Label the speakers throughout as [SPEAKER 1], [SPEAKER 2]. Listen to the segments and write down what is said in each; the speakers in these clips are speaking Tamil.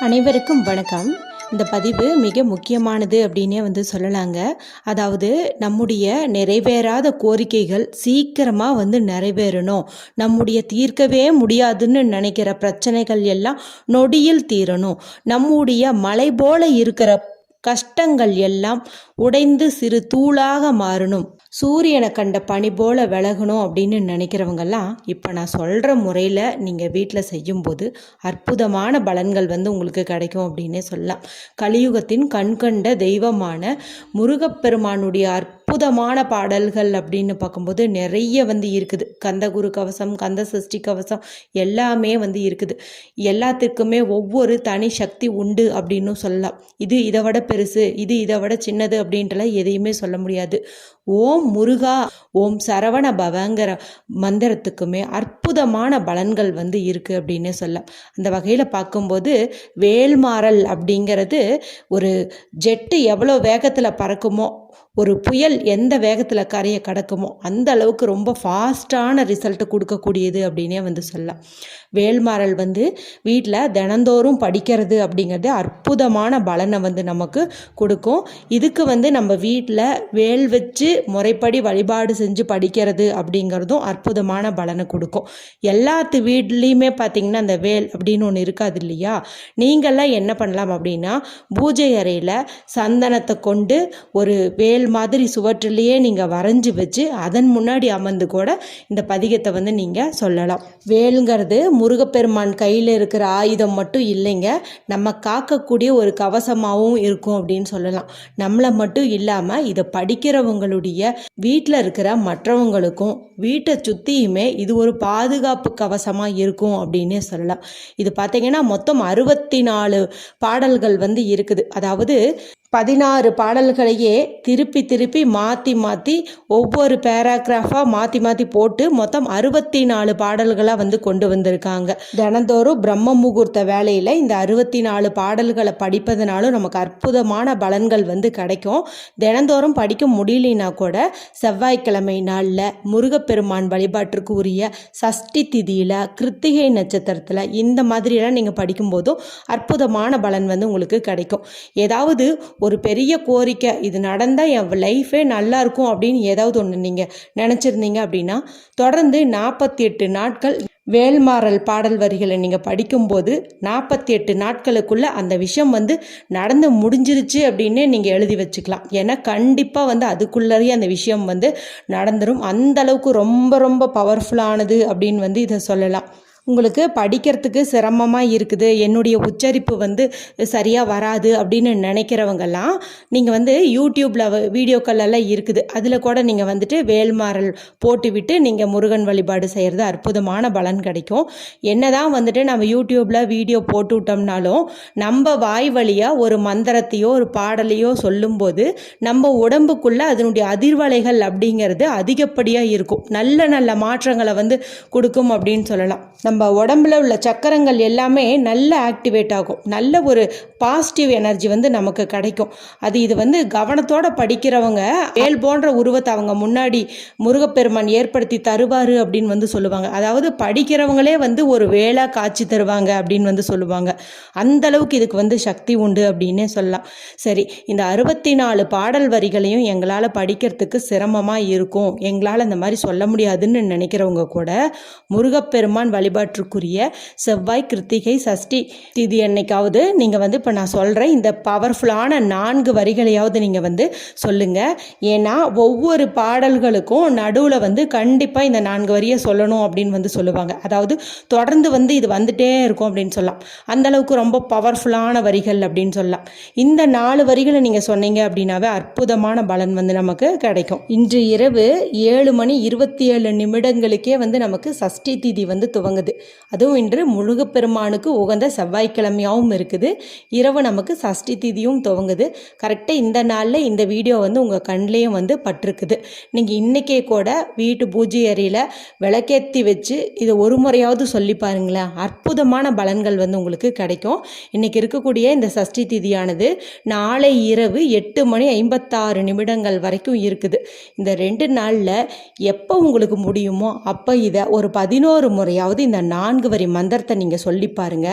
[SPEAKER 1] அனைவருக்கும் வணக்கம். இந்த பதிவு மிக முக்கியமானது அப்படின்னே வந்து சொல்லலாங்க. அதாவது நம்முடைய நிறைவேறாத கோரிக்கைகள் சீக்கிரமாக வந்து நிறைவேறணும். நம்முடைய தீர்க்கவே முடியாதுன்னு நினைக்கிற பிரச்சனைகள் எல்லாம் நொடியில் தீரணும். நம்முடைய மலை போல இருக்கிற கஷ்டங்கள் எல்லாம் உடைந்து சிறு தூளாக மாறணும். சூரியனை கண்ட பனி போல விலகணும் அப்படின்னு நினைக்கிறவங்கெல்லாம் இப்போ நான் சொல்கிற முறையில் நீங்கள் வீட்டில் செய்யும்போது அற்புதமான பலன்கள் வந்து உங்களுக்கு கிடைக்கும் அப்படின்னே சொல்லலாம். கலியுகத்தின் கண்கண்ட தெய்வமான முருகப்பெருமானுடைய அற்புதமான பாடல்கள் அப்படின்னு பார்க்கும்போது நிறைய வந்து இருக்குது. கந்தகுரு கவசம் கந்த சஷ்டி கவசம் எல்லாமே வந்து இருக்குது. எல்லாத்துக்குமே ஒவ்வொரு தனி சக்தி உண்டு அப்படின்னு சொல்லலாம். இது இதை விட பெருசு இது இதை விட சின்னது அப்படின்ட்டுலாம் எதையுமே சொல்ல முடியாது. ஓம் முருகா ஓம் சரவண பவங்கிற மந்திரத்துக்குமே அற்புதமான பலன்கள் வந்து இருக்குது அப்படின்னே சொல்லலாம். அந்த வகையில் பார்க்கும்போது வேல்மாறல் அப்படிங்கிறது ஒரு ஜெட்டு எவ்வளோ வேகத்தில் பறக்குமோ ஒரு புயல் எந்த வேகத்தில் கரையை கடக்குமோ அந்த அளவுக்கு ரொம்ப ஃபாஸ்ட்டான ரிசல்ட்டை கொடுக்கக்கூடியது அப்படின்னே வந்து சொல்லலாம். வேல்மாறல் வந்து வீட்டில் தினந்தோறும் படிக்கிறது அப்படிங்கிறது அற்புதமான பலனை வந்து நமக்கு கொடுக்கும். இதுக்கு வந்து நம்ம வீட்டில் வேல் வச்சு முறைப்படி வழிபாடு செஞ்சு படிக்கிறது அப்படிங்கிறதும் அற்புதமான பலனை கொடுக்கும். எல்லாத்து வீட்லேயுமே பார்த்திங்கன்னா அந்த வேல் அப்படின்னு ஒன்று இருக்காது இல்லையா? நீங்கள்லாம் என்ன பண்ணலாம் அப்படின்னா பூஜை அறையில் சந்தனத்தை கொண்டு ஒரு வேல் மாதிரி சுவற்றிலேயே நீங்கள் வரைஞ்சி வச்சு அதன் முன்னாடி அமர்ந்து கூட இந்த பதிகத்தை வந்து நீங்கள் சொல்லலாம். வேலுங்கிறது முருகப்பெருமான் கையில் இருக்கிற ஆயுதம் மட்டும் இல்லைங்க. நம்ம காக்கக்கூடிய ஒரு கவசமாகவும் இருக்கும் அப்படின்னு சொல்லலாம். நம்மளை மட்டும் இல்லாமல் இதை படிக்கிறவங்களுடைய வீட்டில் இருக்கிற மற்றவங்களுக்கும் வீட்டை சுற்றியுமே இது ஒரு பாதுகாப்பு கவசமாக இருக்கும் அப்படின்னே சொல்லலாம். இது பார்த்தீங்கன்னா மொத்தம் அறுபத்தி நாலு பாடல்கள் வந்து இருக்குது. அதாவது பதினாறு பாடல்களையே திருப்பி திருப்பி மாற்றி மாற்றி ஒவ்வொரு பேராகிராஃபாக மாற்றி மாற்றி போட்டு மொத்தம் அறுபத்தி நாலு பாடல்களாக வந்து கொண்டு வந்திருக்காங்க. தினந்தோறும் பிரம்ம முகூர்த்த வேலையில் இந்த அறுபத்தி நாலு பாடல்களை படிப்பதனாலும் நமக்கு அற்புதமான பலன்கள் வந்து கிடைக்கும். தினந்தோறும் படிக்க முடியலனா கூட செவ்வாய்க்கிழமை நாளில் முருகப்பெருமான் வழிபாட்டிற்கு உரிய சஷ்டி திதியில் கிருத்திகை நட்சத்திரத்தில் இந்த மாதிரியெல்லாம் நீங்கள் படிக்கும்போதும் அற்புதமான பலன் வந்து உங்களுக்கு கிடைக்கும். ஏதாவது ஒரு பெரிய கோரிக்கை இது நடந்தால் என் லைஃபே நல்லா இருக்கும் அப்படின்னு ஏதாவது ஒன்று நீங்கள் நினச்சிருந்தீங்க அப்படின்னா தொடர்ந்து நாற்பத்தி எட்டு நாட்கள் வேல்மாறல் பாடல் வரிகளை நீங்கள் படிக்கும்போது நாற்பத்தி எட்டு நாட்களுக்குள்ளே அந்த விஷயம் வந்து நடந்து முடிஞ்சிருச்சு அப்படின்னே நீங்கள் எழுதி வச்சுக்கலாம். ஏன்னா கண்டிப்பாக வந்து அதுக்குள்ளேயே அந்த விஷயம் வந்து நடந்துடும் அந்த அளவுக்கு ரொம்ப ரொம்ப பவர்ஃபுல்லானது அப்படின்னு வந்து இதை சொல்லலாம். உங்களுக்கு படிக்கிறதுக்கு சிரமமாக இருக்குது என்னுடைய உச்சரிப்பு வந்து சரியாக வராது அப்படின்னு நினைக்கிறவங்கெல்லாம் நீங்கள் வந்து யூடியூப்பில் வீடியோக்கள் எல்லாம் இருக்குது. அதில் கூட நீங்கள் வந்துட்டு வேல்மாறல் போட்டுவிட்டு நீங்கள் முருகன் வழிபாடு செய்கிறது அற்புதமான பலன் கிடைக்கும். என்ன தான் வந்துட்டு நம்ம யூடியூப்பில் வீடியோ போட்டு விட்டோம்னாலும் நம்ம வாய் வழியாக ஒரு மந்திரத்தையோ ஒரு பாடலையோ சொல்லும்போது நம்ம உடம்புக்குள்ளே அதனுடைய அதிர்வலைகள் அப்படிங்கிறது அதிகப்படியாக இருக்கும். நல்ல நல்ல மாற்றங்களை வந்து கொடுக்கும் அப்படின்னு சொல்லலாம். நம்ம நம்ம உடம்புல உள்ள சக்கரங்கள் எல்லாமே நல்ல ஆக்டிவேட் ஆகும். நல்ல ஒரு பாசிட்டிவ் எனர்ஜி வந்து நமக்கு கிடைக்கும். அது இது வந்து கவனத்தோடு படிக்கிறவங்க வேல் போன்ற உருவத்தை அவங்க முன்னாடி முருகப்பெருமான் ஏற்படுத்தி தருவார் அப்படின்னு வந்து சொல்லுவாங்க. அதாவது படிக்கிறவங்களே வந்து ஒரு வேளாக காட்சி தருவாங்க அப்படின்னு வந்து சொல்லுவாங்க. அந்த அளவுக்கு இதுக்கு வந்து சக்தி உண்டு அப்படின்னே சொல்லலாம். சரி இந்த அறுபத்தி நாலு பாடல் வரிகளையும் எங்களால் படிக்கிறதுக்கு சிரமமாக இருக்கும். எங்களால் அந்த மாதிரி சொல்ல முடியாதுன்னு நினைக்கிறவங்க கூட முருகப்பெருமான் வழிபாடு வழிபாட்டிற்குரிய செவ்வாய் கிருத்திகை சஷ்டி திதி அன்னைக்காவது நீங்கள் வந்து இப்போ நான் சொல்கிறேன் இந்த பவர்ஃபுல்லான நான்கு வரிகளையாவது நீங்கள் வந்து சொல்லுங்கள் ஏன்னா ஒவ்வொரு பாடல்களுக்கும் நடுவில் வந்து கண்டிப்பாக இந்த நான்கு வரியை சொல்லணும் அப்படின்னு வந்து சொல்லுவாங்க. அதாவது தொடர்ந்து வந்து இது வந்துட்டே இருக்கும் அப்படின்னு சொல்லலாம். அந்த அளவுக்கு ரொம்ப பவர்ஃபுல்லான வரிகள் அப்படின்னு சொல்லலாம். இந்த நாலு வரிகளை நீங்கள் சொன்னீங்க அப்படின்னாவே அற்புதமான பலன் வந்து நமக்கு கிடைக்கும். இன்று இரவு ஏழு மணி இருபத்தி ஏழு நிமிடங்களுக்கே வந்து நமக்கு சஷ்டி திதி வந்து துவங்குது. அதுவும் இன்று முருகப்பெருமானுக்கு உகந்த செவ்வாய்க்கிழமையாகவும் இருக்குது. இரவு நமக்கு சஷ்டி திதியும் துவங்குது. கரெக்டாக இந்த நாளில் இந்த வீடியோ வந்து உங்கள் கண்லேயும் வந்து பட்டிருக்குது. நீங்கள் இன்றைக்கே கூட வீட்டு பூஜை அறையில் விளக்கேற்றி வச்சு இதை ஒரு முறையாவது சொல்லி பாருங்களேன். அற்புதமான பலன்கள் வந்து உங்களுக்கு கிடைக்கும். இன்றைக்கி இருக்கக்கூடிய இந்த சஷ்டி திதியானது நாளை இரவு எட்டு மணி ஐம்பத்தாறு நிமிடங்கள் வரைக்கும் இருக்குது. இந்த ரெண்டு நாளில் எப்போ உங்களுக்கு முடியுமோ அப்போ இதை ஒரு பதினோரு முறையாவது இந்த நான்கு வரி மந்திரத்தை நீங்கள் சொல்லி பாருங்க.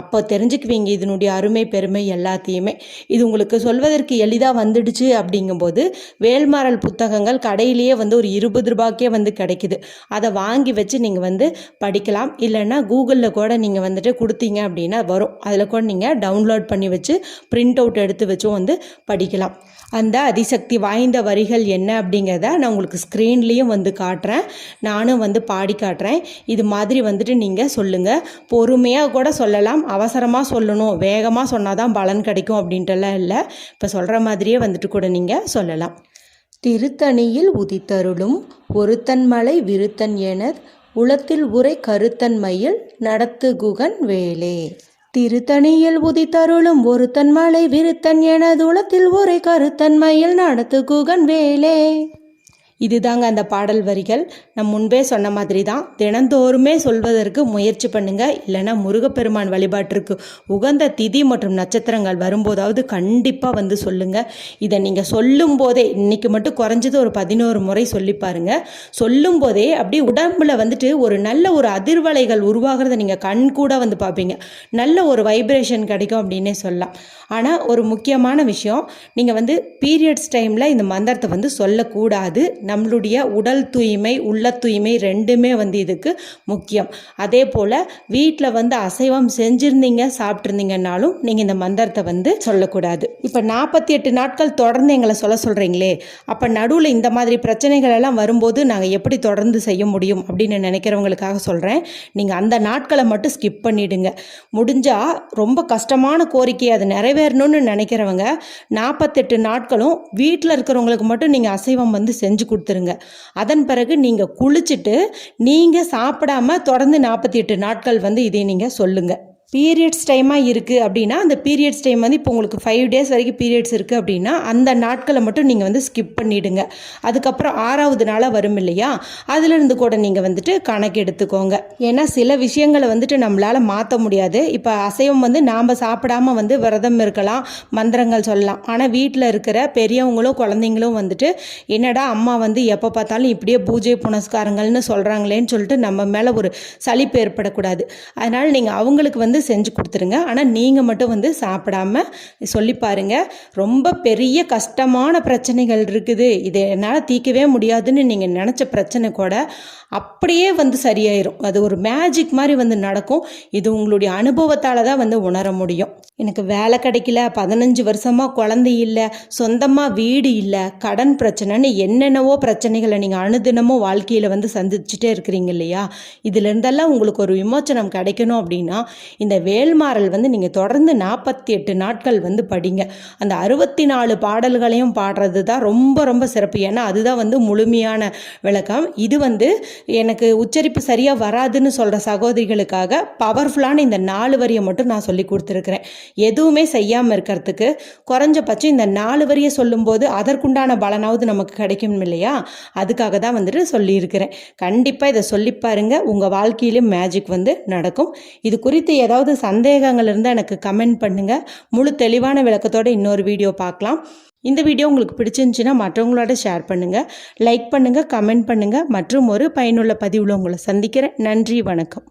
[SPEAKER 1] அப்போ தெரிஞ்சுக்குவீங்க இதனுடைய அருமை பெருமை எல்லாத்தையுமே. இது உங்களுக்கு சொல்வதற்கு எளிதாக வந்துடுச்சு அப்படிங்கும்போது வேல்மாறல் புத்தகங்கள் கடையிலேயே வந்து ஒரு இருபது ரூபாய்க்கே வந்து கிடைக்குது. அதை வாங்கி வச்சு நீங்கள் வந்து படிக்கலாம். இல்லைன்னா கூகுளில் கூட நீங்கள் வந்துட்டு கொடுத்தீங்க அப்படின்னா வரும். அதில் கூட நீங்கள் டவுன்லோட் பண்ணி வச்சு பிரிண்ட் அவுட் எடுத்து வச்சும் வந்து படிக்கலாம். அந்த அதிசக்தி வாய்ந்த வரிகள் என்ன அப்படிங்கிறத நான் உங்களுக்கு ஸ்க்ரீன்லேயும் வந்து காட்டுறேன். நானும் வந்து பாடி காட்டுறேன். இது மாதிரி வந்துட்டு நீங்கள் சொல்லுங்கள் பொறுமையாக கூட சொல்லலாம். அவசரமாக சொல்லணும். வேகமாக சொன்னால் தான் பலன் கிடைக்கும் அப்படின்ட்டுலாம் இல்லை. இப்போ சொல்கிற மாதிரியே வந்துட்டு கூட நீங்கள் சொல்லலாம். திருத்தணியில் உதித்தருளும் ஒருத்தன் மலை விருத்தன் என உளத்தில் உரை கருத்தன்மையில் நடத்துகுகன் வேலே. திருத்தணியில் உதித்தருளும் ஒருத்தன் மலை விருத்தன் எனது உளத்தில் உரை கருத்தன்மையில் நடத்துகுகன் வேலே. இதுதாங்க அந்த பாடல் வரிகள். நம் முன்பே சொன்ன மாதிரி தான் தினந்தோறுமே சொல்வதற்கு முயற்சி பண்ணுங்க. இல்லைன்னா முருகப்பெருமான் வழிபாட்டிற்கு உகந்த திதி மற்றும் நட்சத்திரங்கள் வரும்போதாவது கண்டிப்பாக வந்து சொல்லுங்க. இதை நீங்கள் சொல்லும் போதே இன்னைக்கு மட்டும் குறைஞ்சது ஒரு பதினோரு முறை சொல்லி பாருங்க. சொல்லும் போதே அப்படியே உடம்புல வந்துட்டு ஒரு நல்ல ஒரு அதிர்வலைகள் உருவாகிறத நீங்கள் கண் கூட வந்து பார்ப்பீங்க. நல்ல ஒரு வைப்ரேஷன் கிடைக்கும் அப்படின்னே சொல்லலாம். ஆனால் ஒரு முக்கியமான விஷயம் நீங்கள் வந்து பீரியட்ஸ் டைமில் இந்த மந்திரத்தை வந்து சொல்லக்கூடாது. நம்மளுடைய உடல் தூய்மை உள்ள தூய்மை ரெண்டுமே வந்து இதுக்கு முக்கியம். அதே போல் வீட்டில் வந்து அசைவம் செஞ்சுருந்தீங்க சாப்பிட்ருந்தீங்கன்னாலும் நீங்கள் இந்த மந்திரத்தை வந்து சொல்லக்கூடாது. இப்போ நாற்பத்தி எட்டு நாட்கள் தொடர்ந்து எங்களை சொல்ல சொல்கிறீங்களே அப்போ நடுவில் இந்த மாதிரி பிரச்சனைகள் எல்லாம் வரும்போது நாங்கள் எப்படி தொடர்ந்து செய்ய முடியும் அப்படின்னு நினைக்கிறவங்களுக்காக சொல்கிறேன் நீங்கள் அந்த நாட்களை மட்டும் ஸ்கிப் பண்ணிவிடுங்க முடிஞ்சால் ரொம்ப கஷ்டமான கோரிக்கை அது நிறைவேறணும்னு நினைக்கிறவங்க நாற்பத்தெட்டு நாட்களும் வீட்டில் இருக்கிறவங்களுக்கு மட்டும் நீங்கள் அசைவம் வந்து செஞ்சு கொடுத்துருங்க. அதன் பிறகு நீங்கள் குளிச்சுட்டு நீங்கள் சாப்பிடாம தொடர்ந்து நாற்பத்தி எட்டு நாட்கள் வந்து இதை நீங்கள் சொல்லுங்கள் பீரியட்ஸ் டைமாக இருக்குது அப்படின்னா அந்த பீரியட்ஸ் டைம் வந்து இப்போ உங்களுக்கு ஃபைவ் டேஸ் வரைக்கும் பீரியட்ஸ் இருக்குது அப்படின்னா அந்த நாட்களை மட்டும் நீங்கள் வந்து ஸ்கிப் பண்ணிவிடுங்க அதுக்கப்புறம் ஆறாவது நாளாக வரும் இல்லையா? அதுலேருந்து கூட நீங்கள் வந்துட்டு கணக்கு எடுத்துக்கோங்க. ஏன்னா சில விஷயங்களை வந்துட்டு நம்மளால் மாற்ற முடியாது. இப்போ அசைவம் வந்து நாம் சாப்பிடாம வந்து விரதம் இருக்கலாம் மந்திரங்கள் சொல்லலாம். ஆனால் வீட்டில் இருக்கிற பெரியவங்களும் குழந்தைங்களும் வந்துட்டு என்னடா அம்மா வந்து எப்போ பார்த்தாலும் இப்படியே பூஜை புனஸ்காரங்கள்னு சொல்கிறாங்களேன்னு சொல்லிட்டு நம்ம மேலே ஒரு சளிப்பு ஏற்படக்கூடாது. அதனால் நீங்கள் அவங்களுக்கு வந்து செஞ்சு கொடுத்துருங்க. ஆனால் நீங்கள் மட்டும் வந்து சாப்பிடாம சொல்லி பாருங்கள் ரொம்ப பெரிய கஷ்டமான பிரச்சனைகள் இருக்குது. இது என்னால் தீர்க்கவே முடியாதுன்னு நீங்கள் நினச்ச பிரச்சனை கூட அப்படியே வந்து சரியாயிரும். அது ஒரு மேஜிக் மாதிரி வந்து நடக்கும். இது உங்களுடைய அனுபவத்தால் தான் வந்து உணர முடியும். எனக்கு வேலை கிடைக்கல. பதினஞ்சு வருஷமாக குழந்தை இல்லை. சொந்தமாக வீடு இல்லை. கடன் பிரச்சனைன்னு என்னென்னவோ பிரச்சனைகளை நீங்கள் அனுதினமும் வாழ்க்கையில் வந்து சந்திச்சுட்டே இருக்கிறீங்க இல்லையா? இதுலேருந்தெல்லாம் உங்களுக்கு ஒரு விமோச்சனம் கிடைக்கணும் அப்படின்னா இந்த வேல்மாறல் வந்து நீங்கள் தொடர்ந்து நாற்பத்தி எட்டு நாட்கள் வந்து படிங்க. அந்த அறுபத்தி நாலு பாடல்களையும் பாடுறது தான் ரொம்ப ரொம்ப சிறப்பு. ஏன்னா அதுதான் வந்து முழுமையான விளக்கம். இது வந்து எனக்கு உச்சரிப்பு சரியாக வராதுன்னு சொல்கிற சகோதரிகளுக்காக பவர்ஃபுல்லான இந்த நாலு வரியை மட்டும் நான் சொல்லி கொடுத்துருக்குறேன். எதுவுமே செய்யாமல் இருக்கிறதுக்கு குறைஞ்சபட்சம் இந்த நாலு வரியை சொல்லும்போது அதற்குண்டான பலனாவது நமக்கு கிடைக்கும் இல்லையா? அதுக்காக தான் வந்துட்டு சொல்லியிருக்கிறேன். கண்டிப்பாக இதை சொல்லி பாருங்கள் உங்கள் வாழ்க்கையிலும் மேஜிக் வந்து நடக்கும். இது குறித்து ஏதாவது சந்தேகங்கள் இருந்தால் எனக்கு கமெண்ட் பண்ணுங்கள் முழு தெளிவான விளக்கத்தோட இன்னொரு வீடியோ பார்க்கலாம். இந்த வீடியோ உங்களுக்கு பிடிச்சிருந்துச்சின்னா மற்றவங்களோட ஷேர் பண்ணுங்கள் லைக் பண்ணுங்கள் கமெண்ட் பண்ணுங்கள் மற்றும் ஒரு பயனுள்ள பதிவில் உங்களை சந்திக்கிறேன். நன்றி வணக்கம்.